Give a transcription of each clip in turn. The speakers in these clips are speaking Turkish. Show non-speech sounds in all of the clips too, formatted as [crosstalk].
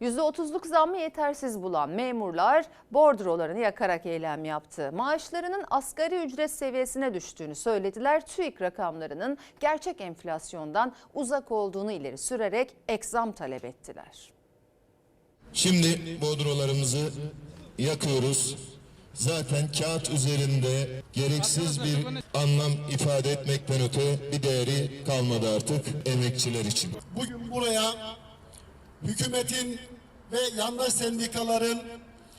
%30'luk zammı yetersiz bulan memurlar bordrolarını yakarak eylem yaptı. Maaşlarının asgari ücret seviyesine düştüğünü söylediler. TÜİK rakamlarının gerçek enflasyondan uzak olduğunu ileri sürerek ek zam talep ettiler. Şimdi bodrolarımızı yakıyoruz. Zaten kağıt üzerinde gereksiz bir anlam ifade etmekten öte bir değeri kalmadı artık emekçiler için. Bugün buraya hükümetin ve yandaş sendikaların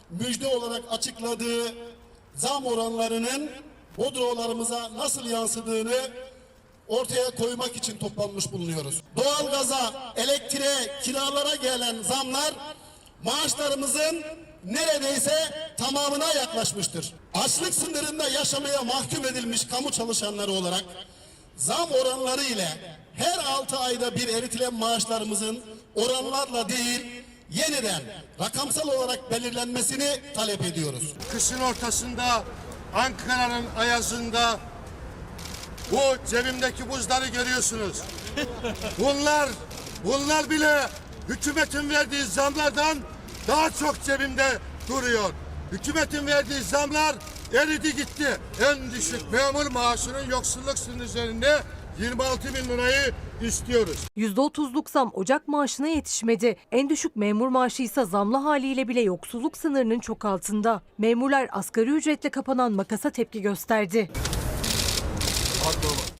müjde olarak açıkladığı zam oranlarının bodrolarımıza nasıl yansıdığını ortaya koymak için toplanmış bulunuyoruz. Doğalgaza, elektriğe, kiralara gelen zamlar maaşlarımızın neredeyse tamamına yaklaşmıştır. Açlık sınırında yaşamaya mahkum edilmiş kamu çalışanları olarak zam oranları ile her 6 ayda bir eritilen maaşlarımızın oranlarla değil yeniden rakamsal olarak belirlenmesini talep ediyoruz. Kışın ortasında Ankara'nın ayazında bu cebimdeki buzları görüyorsunuz. [laughs] Bunlar bunlar bile hükümetin verdiği zamlardan daha çok cebimde duruyor. Hükümetin verdiği zamlar eridi gitti. En düşük memur maaşının yoksulluk sınırı üzerinde 26 bin lirayı istiyoruz. %30'luk zam Ocak maaşına yetişmedi. En düşük memur maaşı ise zamlı haliyle bile yoksulluk sınırının çok altında. Memurlar asgari ücretle kapanan makasa tepki gösterdi. Pardon.